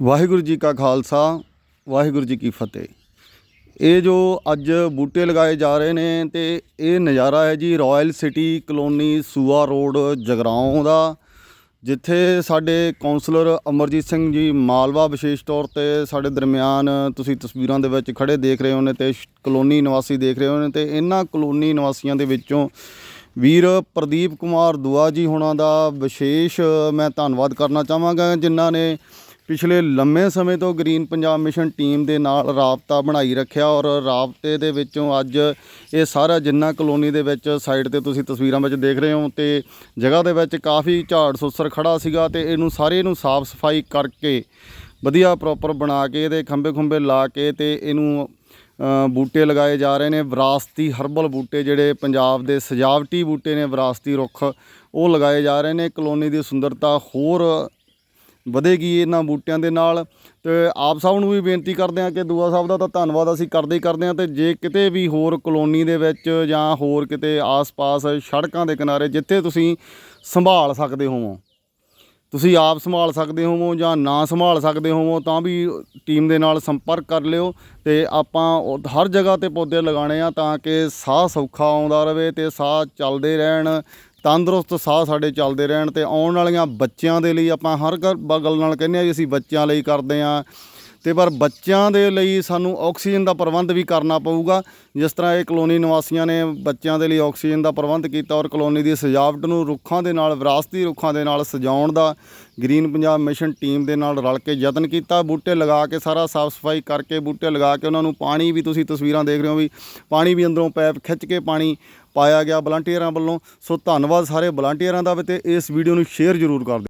ਵਾਹਿਗੁਰੂ ਜੀ ਕਾ ਖਾਲਸਾ, ਵਾਹਿਗੁਰੂ ਜੀ ਕੀ ਫਤਿਹ। ਇਹ ਜੋ ਅੱਜ ਬੂਟੇ ਲਗਾਏ ਜਾ ਰਹੇ ਨੇ ਤੇ ਇਹ ਨਜ਼ਾਰਾ ਹੈ ਜੀ Royal City colony Sua road Jagraon ਦਾ, ਜਿੱਥੇ ਸਾਡੇ ਕਾਉਂਸਲਰ ਅਮਰਜੀਤ ਸਿੰਘ ਜੀ ਮਾਲਵਾ ਵਿਸ਼ੇਸ਼ ਤੌਰ ਤੇ ਸਾਡੇ ਦਰਮਿਆਨ ਤੁਸੀਂ ਤਸਵੀਰਾਂ ਦੇ ਵਿੱਚ ਖੜੇ ਦੇਖ ਰਹੇ ਹੋ ਨੇ ਤੇ ਕਲੋਨੀ ਨਿਵਾਸੀ ਦੇਖ ਰਹੇ ਹੋ ਨੇ ਤੇ ਇਹਨਾਂ ਕਲੋਨੀ ਨਿਵਾਸੀਆਂ ਦੇ ਵਿੱਚੋਂ ਵੀਰ ਪ੍ਰਦੀਪ ਕੁਮਾਰ ਦੁਆ ਜੀ ਹੁਣਾਂ ਦਾ ਵਿਸ਼ੇਸ਼ ਮੈਂ ਧੰਨਵਾਦ ਕਰਨਾ ਚਾਹਾਂਗਾ, ਜਿਨ੍ਹਾਂ ਨੇ ਪਿਛਲੇ ਲੰਮੇ ਸਮੇਂ ਤੋਂ ਗ੍ਰੀਨ ਪੰਜਾਬ ਮਿਸ਼ਨ ਟੀਮ ਦੇ ਨਾਲ ਰਾਬਤਾ ਬਣਾਈ ਰੱਖਿਆ ਔਰ ਰਾਬਤੇ ਦੇ ਵਿੱਚੋਂ ਅੱਜ ਇਹ ਸਾਰਾ ਜਿੰਨਾ ਕਲੋਨੀ ਦੇ ਵਿੱਚ ਸਾਈਡ ਤੇ ਤੁਸੀਂ ਤਸਵੀਰਾਂ ਵਿੱਚ ਦੇਖ ਰਹੇ ਹੋ ਤੇ ਜਗ੍ਹਾ ਦੇ ਵਿੱਚ ਕਾਫੀ ਝਾੜ ਸੁਸਰ ਖੜਾ ਸੀਗਾ ਤੇ ਇਹਨੂੰ ਸਾਰੇ ਨੂੰ ਸਾਫ਼ ਸਫ਼ਾਈ ਕਰਕੇ ਵਧੀਆ ਪ੍ਰੋਪਰ ਬਣਾ ਕੇ ਇਹਦੇ ਖੰਭੇ ਖੁੰਬੇ ਲਾ ਕੇ ਤੇ ਇਹਨੂੰ ਬੂਟੇ ਲਗਾਏ ਜਾ ਰਹੇ ਨੇ। ਵਿਰਾਸਤੀ ਹਰਬਲ ਬੂਟੇ ਜਿਹੜੇ ਪੰਜਾਬ ਦੇ ਸਜਾਵਟੀ ਬੂਟੇ ਨੇ, ਵਿਰਾਸਤੀ ਰੁੱਖ, ਉਹ ਲਗਾਏ ਜਾ ਰਹੇ ਨੇ। ਕਲੋਨੀ ਦੀ ਸੁੰਦਰਤਾ ਹੋਰ ਵਧੇਗੀ ਇਹਨਾਂ ਬੂਟਿਆਂ ਦੇ ਨਾਲ। ਤੇ ਆਪ ਸਭ ਨੂੰ ਵੀ ਬੇਨਤੀ ਕਰਦੇ ਹਾਂ ਕਿ ਦੂਆ ਸਾਹਿਬ ਦਾ ਤਾਂ ਧੰਨਵਾਦ ਅਸੀਂ ਕਰਦੇ ਹੀ ਕਰਦੇ ਹਾਂ ਤੇ ਜੇ ਕਿਤੇ ਵੀ ਹੋਰ ਕਲੋਨੀ ਦੇ ਵਿੱਚ ਜਾਂ ਹੋਰ ਕਿਤੇ ਆਸ-ਪਾਸ ਸੜਕਾਂ ਦੇ ਕਿਨਾਰੇ ਜਿੱਥੇ ਤੁਸੀਂ ਸੰਭਾਲ ਸਕਦੇ ਹੋਵੋ, ਤੁਸੀਂ ਆਪ ਸੰਭਾਲ ਸਕਦੇ ਹੋਵੋ ਜਾਂ ਨਾ ਸੰਭਾਲ ਸਕਦੇ ਹੋਵੋ, ਤਾਂ ਵੀ ਟੀਮ ਦੇ ਨਾਲ ਸੰਪਰਕ ਕਰ ਲਿਓ ਤੇ ਆਪਾਂ ਹਰ ਜਗ੍ਹਾ ਤੇ ਪੌਦੇ ਲਗਾਉਣੇ ਆ ਤਾਂ ਕਿ ਸਾਹ ਸੌਖਾ ਆਉਂਦਾ ਰਹੇ ਤੇ ਸਾਹ ਚੱਲਦੇ ਰਹਿਣ ਤੰਦਰੁਸਤ ਸਾਹ ਸਾਡੇ ਚੱਲਦੇ ਰਹਿਣ ਤੇ ਆਉਣ ਵਾਲੀਆਂ ਬੱਚਿਆਂ ਦੇ ਲਈ ਆਪਾਂ ਹਰ ਗੱਲ ਨਾਲ ਕਹਿੰਦੇ ਆ ਵੀ ਅਸੀਂ ਬੱਚਿਆਂ ਲਈ ਕਰਦੇ ਆ ਤੇ ਪਰ ਬੱਚਿਆਂ ਦੇ ਲਈ ਸਾਨੂੰ ਆਕਸੀਜਨ ਦਾ ਪ੍ਰਬੰਧ ਵੀ ਕਰਨਾ ਪਊਗਾ। ਜਿਸ ਤਰ੍ਹਾਂ ਇਹ ਕਲੋਨੀ ਨਿਵਾਸੀਆਂ ਨੇ ਬੱਚਿਆਂ ਦੇ ਲਈ ਆਕਸੀਜਨ ਦਾ ਪ੍ਰਬੰਧ ਕੀਤਾ ਔਰ ਕਲੋਨੀ ਦੀ ਸਜਾਵਟ ਨੂੰ ਰੁੱਖਾਂ ਦੇ ਨਾਲ, ਵਿਰਾਸਤੀ ਰੁੱਖਾਂ ਦੇ ਨਾਲ ਸਜਾਉਣ ਦਾ ਗ੍ਰੀਨ ਪੰਜਾਬ ਮਿਸ਼ਨ ਟੀਮ ਦੇ ਨਾਲ ਰਲ ਕੇ ਯਤਨ ਕੀਤਾ। ਬੂਟੇ ਲਗਾ ਕੇ ਸਾਰਾ ਸਾਫ਼ ਸਫ਼ਾਈ ਕਰਕੇ ਬੂਟੇ ਲਗਾ ਕੇ ਉਹਨਾਂ ਨੂੰ ਪਾਣੀ ਵੀ ਤੁਸੀਂ ਤਸਵੀਰਾਂ ਦੇਖ ਰਹੇ ਹੋ ਵੀ ਪਾਣੀ ਵੀ ਅੰਦਰੋਂ ਪੈਪ ਖਿੱਚ ਕੇ ਪਾਣੀ ਪਾਇਆ ਗਿਆ ਵਲੰਟੀਅਰਾਂ ਵੱਲੋਂ। ਸੋ ਧੰਨਵਾਦ ਸਾਰੇ ਵਲੰਟੀਅਰਾਂ ਦਾ ਵੀ ਤੇ ਇਸ ਵੀਡੀਓ ਨੂੰ ਸ਼ੇਅਰ ਜ਼ਰੂਰ ਕਰ ਦਿਓ।